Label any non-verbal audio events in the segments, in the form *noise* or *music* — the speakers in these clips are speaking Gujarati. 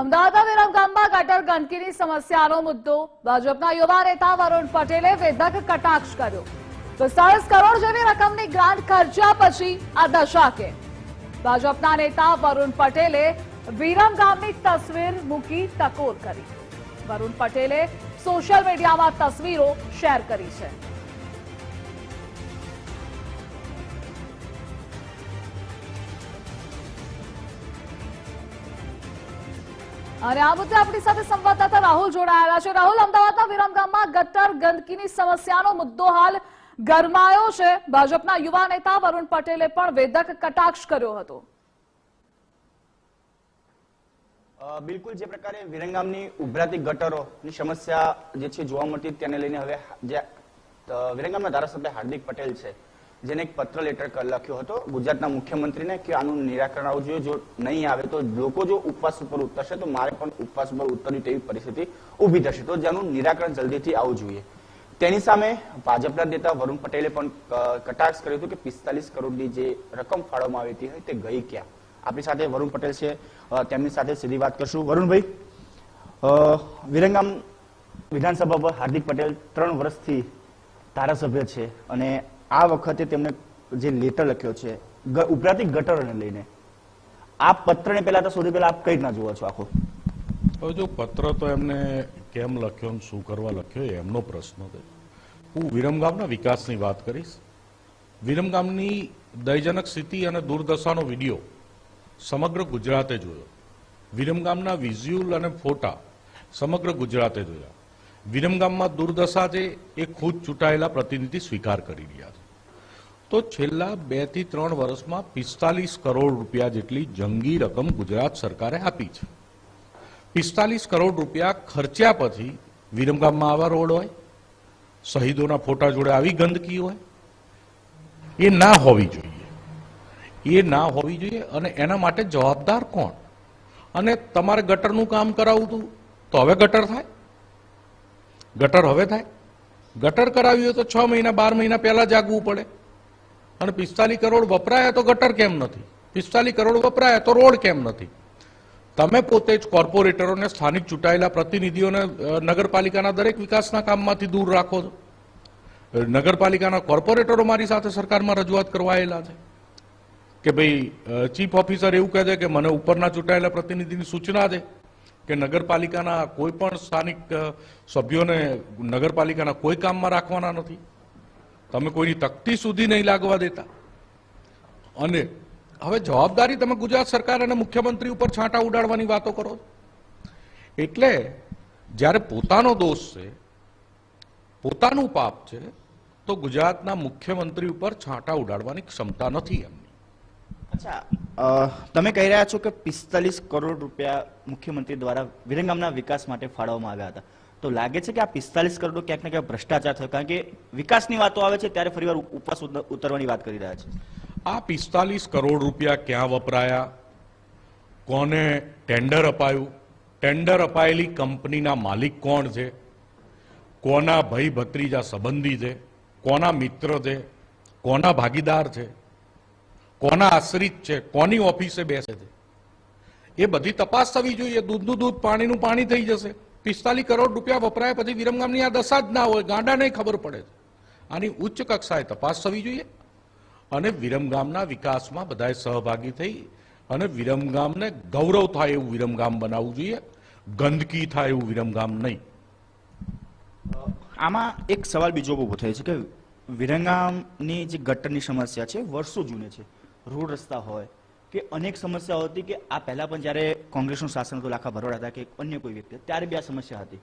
અમદાવાદના વિરમગામમાં ગટર ગંદકીની સમસ્યાનો મુદ્દો. ભાજપના યુવા નેતા વરુણ પટેલે વેધક કટાક્ષ કર્યો. પિસ્તાળીસ કરોડ જેવી રકમની ગ્રાન્ટ ખર્ચ્યા પછી આ દશા કે? ભાજપના નેતા વરુણ પટેલે વિરમગામની તસવીર મૂકી ટકોર કરી. વરુણ પટેલે સોશિયલ મીડિયામાં તસવીરો શેર કરી છે. અને આ મુદ્દે આપણી સાથે સંવાદદાતા રાહુલ જોડાયેલા છે. રાહુલ, અમદાવાદના વિરમગામમાં ગટર ગંદકીની સમસ્યાનો મુદ્દો હાલ ગરમાયો છે. ભાજપના યુવા નેતા વરુણ પટેલે પણ વેદક કટાક્ષ કર્યો હતો. બિલકુલ જે પ્રકારે વિરંગામની ઉભરાતી ગટરોની સમસ્યા જે છે જોવા મળતી, તેને લઈને હવે જે વિરંગામના ધારાસભ્ય હાર્દિક પટેલ છે. જેને એક પત્ર લેટર લખ્યો હતો ગુજરાતના મુખ્યમંત્રીને કે આનું નિરાકરણ આવવું જોઈએ. જો નહીં આવે તો લોકો જો ઉપવાસ ઉપર ઉતરશે, તો મારે પણ ઉપવાસ ઉપર ઉતરવી તેવી પરિસ્થિતિ ઊભી થશે. તો જેનું નિરાકરણ જલ્દીથી આવવું જોઈએ. તેની સામે ભાજપના નેતા વરુણ પટેલે પણ કટાક્ષ કર્યો હતો કે પિસ્તાલીસ કરોડની જે રકમ ફાળવવામાં આવી હતી તે ગઈ ક્યાં? આપણી સાથે વરુણ પટેલ છે. તેમની સાથે સીધી વાત કરશું. વરુણભાઈ વિરંગામ વિધાનસભા પર હાર્દિક પટેલ ત્રણ વર્ષથી ધારાસભ્ય છે અને આ વખતે તેમણે જે લેટર લખ્યો છે, ગ- ગટરને લઈને. આ પત્રને પહેલા તો સૌથી પહેલા આપ કઈ રીતના જુઓ છો આખો? હવે જો પત્ર તો એમને કેમ લખ્યો શું કરવા લખ્યો એમનો પ્રશ્ન છે. હું વિરમગામના વિકાસની વાત કરીશ. વિરમગામની દયજનક સ્થિતિ અને દુર્દશાનો વીડિયો સમગ્ર ગુજરાતે જોયો. વિરમગામના વિઝ્યુઅલ અને ફોટા સમગ્ર ગુજરાતે જોયા. વિરમગામમાં દુર્દશા છે એ ખુદ ચૂંટાયેલા પ્રતિનિધિ સ્વીકાર કરી રહ્યા છે. તો છેલ્લા બેથી ત્રણ વર્ષમાં પિસ્તાલીસ કરોડ રૂપિયા જેટલી જંગી રકમ ગુજરાત સરકારે આપી છે. પિસ્તાલીસ કરોડ રૂપિયા ખર્ચ્યા પછી વિરમગામમાં આવા રોડ હોય, શહીદોના ફોટા જોડે આવી ગંદકી હોય, એ ના હોવી જોઈએ. એ ના હોવી જોઈએ અને એના માટે જવાબદાર કોણ? અને તમારે ગટરનું કામ કરાવવું હતું તો હવે ગટર થાય? ગટર હવે થાય? ગટર કરાવી હોય તો છ મહિના, બાર મહિના પહેલા જાગવું પડે. અને પિસ્તાલીસ કરોડ વપરાયા તો ગટર કેમ નથી? પિસ્તાલીસ કરોડ વપરાયા તો રોડ કેમ નથી? તમે પોતે જ કોર્પોરેટરોને સ્થાનિક ચૂંટાયેલા પ્રતિનિધિઓને નગરપાલિકાના દરેક વિકાસના કામમાંથી દૂર રાખો છો. નગરપાલિકાના કોર્પોરેટરો મારી સાથે સરકારમાં રજૂઆત કરવા છે. કે ભાઈ ચીફ ઓફિસર એવું કહે છે કે મને ઉપરના ચૂંટાયેલા પ્રતિનિધિની સૂચના છે. કે નગરપાલિકાના કોઈ પણ સ્થાનિક સભ્યોને નગરપાલિકાના કોઈ કામમાં રાખવાના નથી. તમે કોઈની તકતી સુધી નહીં લાગવા દેતા. અને હવે જવાબદારી તમે ગુજરાત સરકાર અને મુખ્યમંત્રી ઉપર છાંટા ઉડાડવાની વાતો કરો એટલે જ્યારે પોતાનો દોષ છે, પોતાનું પાપ છે, તો ગુજરાતના મુખ્યમંત્રી ઉપર છાંટા ઉડાડવાની ક્ષમતા નથી એમની. અચ્છા. તમે કહી રહ્યા છો કે પિસ્તાલીસ કરોડ રૂપિયા મુખ્યમંત્રી દ્વારા વિરંગામના વિકાસ માટે ફાળવવામાં આવ્યા હતા. તો લાગે છે કે આ પિસ્તાલીસ કરોડ ક્યાંક ને ક્યાંક ભ્રષ્ટાચાર થયો? કારણ કે વિકાસની વાતો આવે છે, ત્યારે ફરીવાર ઉપવાસ ઉત- ઉતરવાની વાત કરી રહ્યા છે. આ પિસ્તાલીસ કરોડ રૂપિયા ક્યાં વપરાયા? કોને ટેન્ડર અપાયું? ટેન્ડર અપાયેલી કંપનીના માલિક કોણ છે? કોના ભાઈ ભત્રીજા સંબંધી છે? કોના મિત્ર છે? કોના ભાગીદાર છે? કોના આશ્રિત છે, કોની ઓફિસે બેસે છે? એ બધી તપાસ થવી જોઈએ. દૂધનું દૂધ, પાણીનું પાણી થઈ જશે. પિસ્તાલીસ કરોડ રૂપિયા વપરાય પછી વિરમગામની આ દશા જ ના હોય, ગાંડાને ખબર પડે આની ઉચ્ચ કક્ષાએ તપાસ થવી જોઈએ અને વિરમગામના વિકાસમાં બધાએ સહભાગી થઈ અને વિરમગામને ગૌરવ થાય એવું વિરમગામ બનાવવું જોઈએ. ગંદકી થાય એવું વિરમગામ નહીં. આમાં એક સવાલ બીજો ઊભો થયો છે કે વિરંગામની જે ગટરની સમસ્યા છે વર્ષો જૂની છે. રોડ રસ્તા હોય કે અનેક સમસ્યાઓ હતી કે આ પહેલા પણ જ્યારે કોંગ્રેસનું શાસન હતું, લાખા ભરોડા હતા કે અન્ય કોઈ વ્યક્તિ ત્યારે બે આ સમસ્યા હતી.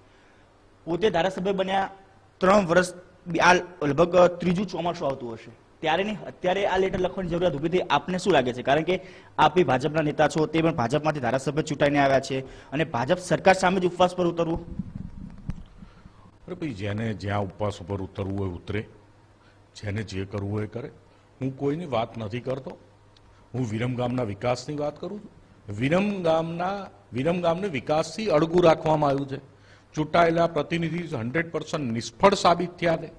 પોતે ધારાસભ્ય બન્યા ત્રણ વર્ષ આ લગભગ ત્રીજું ચોમાસું આવતું હશે. ત્યારે નહીં, અત્યારે આ લેટર લખવાની જરૂરિયાત ઊભી થઈ, આપને શું લાગે છે? કારણ કે આપ ભાજપના નેતા છો, તે પણ ભાજપમાંથી ધારાસભ્ય ચૂંટાઈને આવ્યા છે. અને ભાજપ સરકાર સામે જ ઉપવાસ પર ઉતરવું? અરે ભાઈ, જેને જ્યાં ઉપવાસ ઉપર ઉતરવું હોય ઉતરે. જેને જે કરવું હોય કરે. હું કોઈની વાત નથી કરતો. હું વિરમગામના વિકાસની વાત કરું છું. વિરમગામના વિરમગામને વિકાસથી અળગું રાખવામાં આવ્યું છે. ચૂંટાયેલા પ્રતિનિધિ હંડ્રેડ પર્સન્ટ નિષ્ફળ સાબિત થયા છે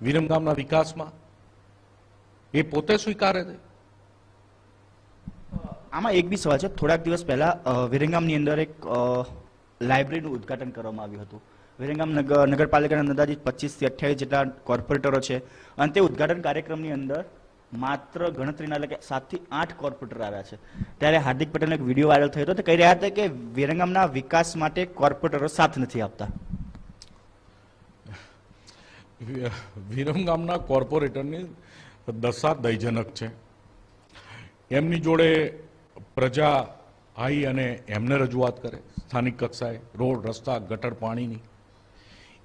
વિરમગામના વિકાસમાં. એ પોતે સ્વીકારે છે. આમાં એક બી સવાલ છે. થોડાક દિવસ પહેલા વિરંગામની અંદર એક લાઇબ્રેરીનું ઉદ્ઘાટન કરવામાં આવ્યું હતું. વિરંગામ નગર નગરપાલિકાના અંદાજિત પચીસથી અઠ્યાવીસ જેટલા કોર્પોરેટરો છે. અને તે ઉદ્ઘાટન કાર્યક્રમની અંદર માત્ર ગણતરીના એટલે કે સાતથી આઠ કોર્પોરેટર આવ્યા છે. ત્યારે હાર્દિક પટેલનો એક વીડિયો વાયરલ થયો હતો. તે કહી રહ્યા હતા કે વિરંગામના વિકાસ માટે કોર્પોરેટરો સાથ નથી આપતા. વિરંગામના કોર્પોરેટરની દશા દયજનક છે. એમની જોડે પ્રજા આવી અને એમને રજૂઆત કરે. સ્થાનિક કક્ષાએ રોડ, રસ્તા, ગટર, પાણીની.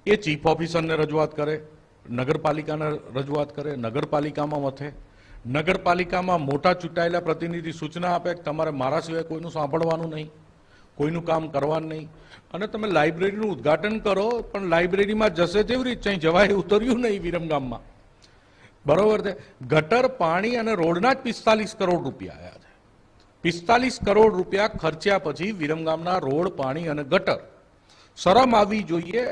એ ચીફ ઓફિસરને રજૂઆત કરે. નગરપાલિકાને રજૂઆત કરે. નગરપાલિકામાં મથે. નગરપાલિકામાં મોટા ચૂંટાયેલા પ્રતિનિધિ સૂચના આપે કે તમારે મારા સિવાય કોઈનું સાંભળવાનું નહીં, કોઈનું કામ કરવાનું નહીં. અને તમે લાઇબ્રેરીનું ઉદ્ઘાટન કરો, પણ લાઇબ્રેરીમાં જશે તેવી રીતે અહીં જવાય ઉતર્યું નહીં વિરમગામમાં બરોબર છે? ગટર, પાણી અને રોડના જ પિસ્તાલીસ કરોડ રૂપિયા આવ્યા છે. પિસ્તાલીસ કરોડ રૂપિયા ખર્ચ્યા પછી વિરમગામના રોડ, પાણી અને ગટર. શરમ આવવી જોઈએ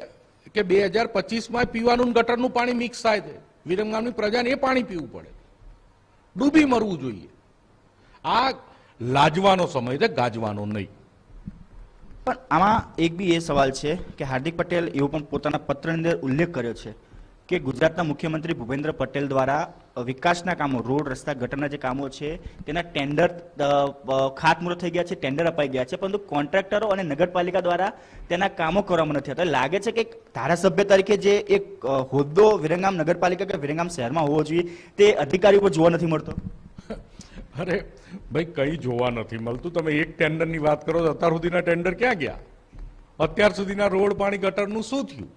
કે બે હજાર પચીસમાં પીવાનું ગટરનું પાણી મિક્સ થાય છે. વિરમગામની પ્રજાને એ પાણી પીવું પડે. ડૂબી મરવું જોઈએ. આ લાજવાનો સમય છે, ગાજવાનો નહીં. પણ આમાં એક બી એ સવાલ છે કે હાર્દિક પટેલ એવો પણ પોતાના પત્રની અંદર ઉલ્લેખ કર્યો છે કે ગુજરાતના મુખ્યમંત્રી ભૂપેન્દ્ર પટેલ દ્વારા વિકાસના કામો, રોડ, રસ્તા ગટરના જે કામો છે, તેના ટેન્ડર ખાતમુહૂર્ત થઈ ગયા છે ટેન્ડર અપાઈ ગયા છે, પરંતુ કોન્ટ્રાક્ટરો અને નગરપાલિકા દ્વારા તેના કામો કરવામાં નથી આવતા. લાગે છે કે ધારાસભ્ય તરીકે જે એક હોદ્દો વિરંગામ નગરપાલિકા કે વિરંગામ શહેરમાં હોવો જોઈએ, તે અધિકારી ઉપર જોવા નથી મળતો? *laughs* અરે, ભાઈ કઈ જોવા નથી મળતું. તમે એક ટેન્ડરની વાત કરો તો અત્યાર સુધીના ટેન્ડર ક્યાં ગયા? અત્યાર સુધીના રોડ, પાણી, ગટરનું શું થયું?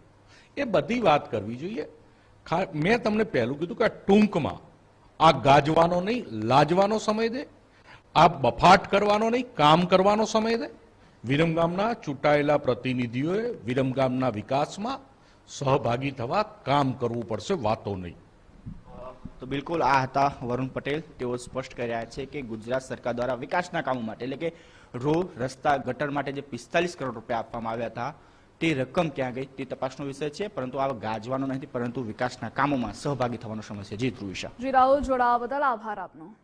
એ બધી વાત કરવી જોઈએ. મેં તમને પહેલું કીધું કે ટૂંકમાં, આ ગાજવાનો નહીં, લાજવાનો સમય દે, આ બફાટ કરવાનો નહીં, કામ કરવાનો સમય દે. વિરમગામના ચૂંટાયેલા પ્રતિનિધિઓએ વિરમગામના વિકાસમાં સહભાગી થવા કામ કરવું પડશે, વાતો નહીં. તો બિલકુલ આ હતા વરુણ પટેલ. તેઓ સ્પષ્ટ કર્યા છે કે ગુજરાત સરકાર દ્વારા વિકાસના કામો માટે, એટલે કે રોડ, રસ્તા, ગટર માટે જે પિસ્તાલીસ કરોડ રૂપિયા આપવામાં આવ્યા હતા તે રકમ ક્યાં ગઈ તે તપાસનો વિષય છે, પરંતુ આ ગાજવાનો નથી, પરંતુ વિકાસના કામોમાં સહભાગી થવાનો સમય છે. જી ધ્રુવિશા. જી રાહુલ જોડાવા બદલ આભાર આપનો.